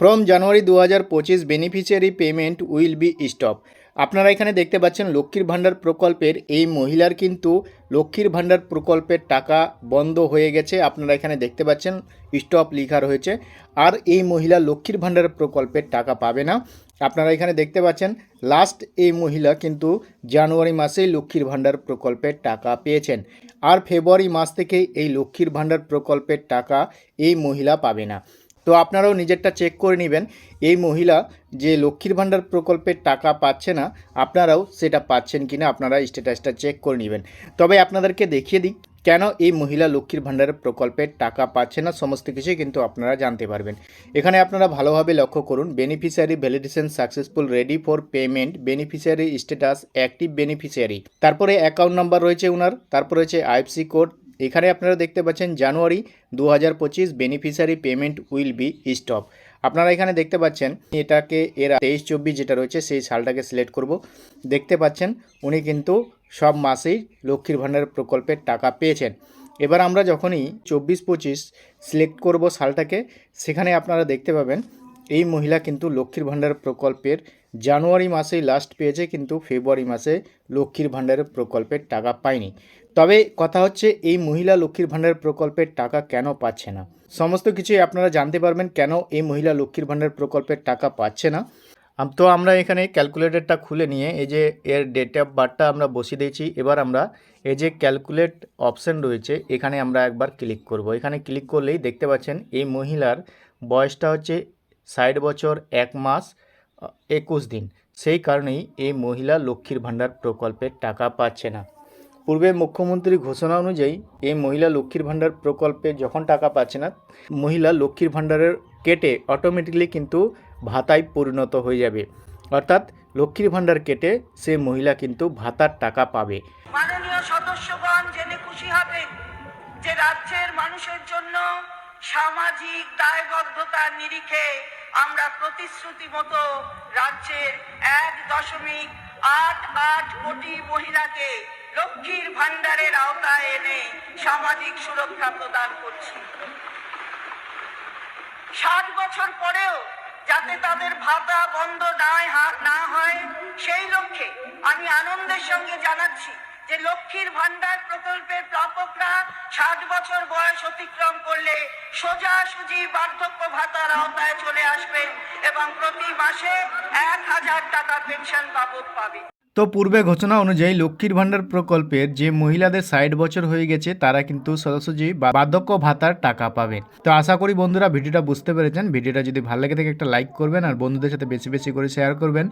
From জানুয়ারি দু হাজার পঁচিশ beneficiary payment will be stop আপনারা এখানে দেখতে পাচ্ছেন লক্ষ্মীর ভাণ্ডার প্রকল্পের এই মহিলার কিন্তু লক্ষ্মীর ভাণ্ডার প্রকল্পের টাকা বন্ধ হয়ে গেছে। আপনারা এখানে দেখতে পাচ্ছেন স্টপ লেখা রয়েছে। আর এই মহিলা লক্ষ্মীর ভাণ্ডার প্রকল্পের টাকা পাবে না। আপনারা এখানে দেখতে পাচ্ছেন লাস্ট এই মহিলা কিন্তু জানুয়ারি মাসেই লক্ষ্মীর ভাণ্ডার প্রকল্পের টাকা পেয়েছেন। আর ফেব্রুয়ারি মাস থেকে এই লক্ষ্মীর ভাণ্ডার প্রকল্পের টাকা এই মহিলা পাবে না। তো আপনারাও নিজেরটা চেক করে নেবেন। এই মহিলা যে লক্ষ্মীর ভাণ্ডার প্রকল্পের টাকা পাচ্ছে না, আপনারাও সেটা পাচ্ছেন কি না আপনারা স্ট্যাটাসটা চেক করে নেবেন। তবে আপনাদেরকে দেখিয়ে দিই, কেন এই মহিলা লক্ষ্মীর ভাণ্ডার প্রকল্পের টাকা পাচ্ছে না, সমস্ত কিছুই কিন্তু আপনারা জানতে পারবেন। এখানে আপনারা ভালোভাবে লক্ষ্য করুন beneficiary validation successful ready for payment beneficiary status active beneficiary তারপরে অ্যাকাউন্ট নাম্বার রয়েছে ওনার তারপর রয়েছে আইএফসি কোড এখানে আপনারা দেখতে পাচ্ছেন জানুয়ারি দু হাজার পঁচিশ beneficiary payment will be stop আপনারা এখানে দেখতে পাচ্ছেন এটাকে এর তেইশ চব্বিশ যেটা রয়েছে সেই সালটাকে সিলেক্ট করব। দেখতে পাচ্ছেন উনি কিন্তু সব মাসেই লক্ষ্মীর ভাণ্ডার প্রকল্পের টাকা পেয়েছেন। এবার আমরা যখনই চব্বিশ পঁচিশ সিলেক্ট করব সালটাকে, সেখানে আপনারা দেখতে পাবেন এই মহিলা কিন্তু লক্ষ্মীর ভাণ্ডার প্রকল্পের জানুয়ারি মাসেই লাস্ট পেয়েছে, কিন্তু ফেব্রুয়ারি মাসে লক্ষ্মীর ভাণ্ডারের প্রকল্পের টাকা পায়নি। তবে কথা হচ্ছে, এই মহিলা লক্ষ্মীর ভাণ্ডার প্রকল্পের টাকা কেন পাচ্ছে না? সমস্ত কিছুই আপনারা জানতে পারবেন কেন এই মহিলা লক্ষ্মীর ভাণ্ডার প্রকল্পের টাকা পাচ্ছে না। তো আমরা এখানে ক্যালকুলেটরটা খুলে নিয়ে, এই যে এর ডেট অফ বার্থটা আমরা বসিয়ে দিয়েছি, এবার আমরা এই যে ক্যালকুলেট অপশন রয়েছে, এখানে আমরা একবার ক্লিক করব। এখানে ক্লিক করলেই দেখতে পাচ্ছেন, এই মহিলার বয়সটা হচ্ছে ষাট বছর, এক মাস, একুশ দিন। সেই কারণেই এই মহিলা লক্ষ্মীর ভাণ্ডার প্রকল্পের টাকা পাচ্ছে না। পূর্বে মুখ্যমন্ত্রীর ঘোষণা অনুযায়ী এই মহিলা লক্ষ্মীর ভাণ্ডার প্রকল্পে যখন টাকা পাচ্ছে না, মহিলা লক্ষ্মীর ভাণ্ডারের কেটে অটোমেটিকলি কিন্তু ভাতায় পরিণত হয়ে যাবে। অর্থাৎ লক্ষ্মীর ভাণ্ডার কেটে সে মহিলা কিন্তু ভাতার টাকা পাবে। মাননীয় সদস্যগণ, জেনে খুশি হবেন যে রাজ্যের মানুষের জন্য সামাজিক দায়বদ্ধতার নিরিখে আমরা প্রতিশ্রুতি মতো রাজ্যের এক দশমিক আট আট কোটি মহিলাকে লক্ষ্মীর ভাণ্ডারের আওতায় এনে সামাজিক সুরক্ষা প্রদান করছি। ষাট বছর পরেও যাতে তাদের ভাতা বন্ধ না হয়, সেই লক্ষ্যে আমি আনন্দের সঙ্গে জানাচ্ছি যে লক্ষ্মীর ভান্ডার প্রকল্পের প্রাপকরা ষাট বছর বয়স অতিক্রম করলে সোজাসুজি বার্ধক্য ভাতার আওতায় চলে আসবেন এবং প্রতি মাসে এক হাজার টাকা পেনশন বাবদ পাবে তো পূর্বে ঘোষণা অনুযায়ী লক্ষ্মীর ভাণ্ডার প্রকল্পের যে মহিলাদের ষাট বছর হয়ে গেছে, তারা কিন্তু সরাসরি বার্ধক্য ভাতার টাকা পাবে তো আশা করি বন্ধুরা ভিডিওটা বুঝতে পেরেছেন। ভিডিওটা যদি ভালো লাগে থাকে, একটা লাইক করবেন আর বন্ধুদের সাথে বেশি বেশি করে শেয়ার করবেন।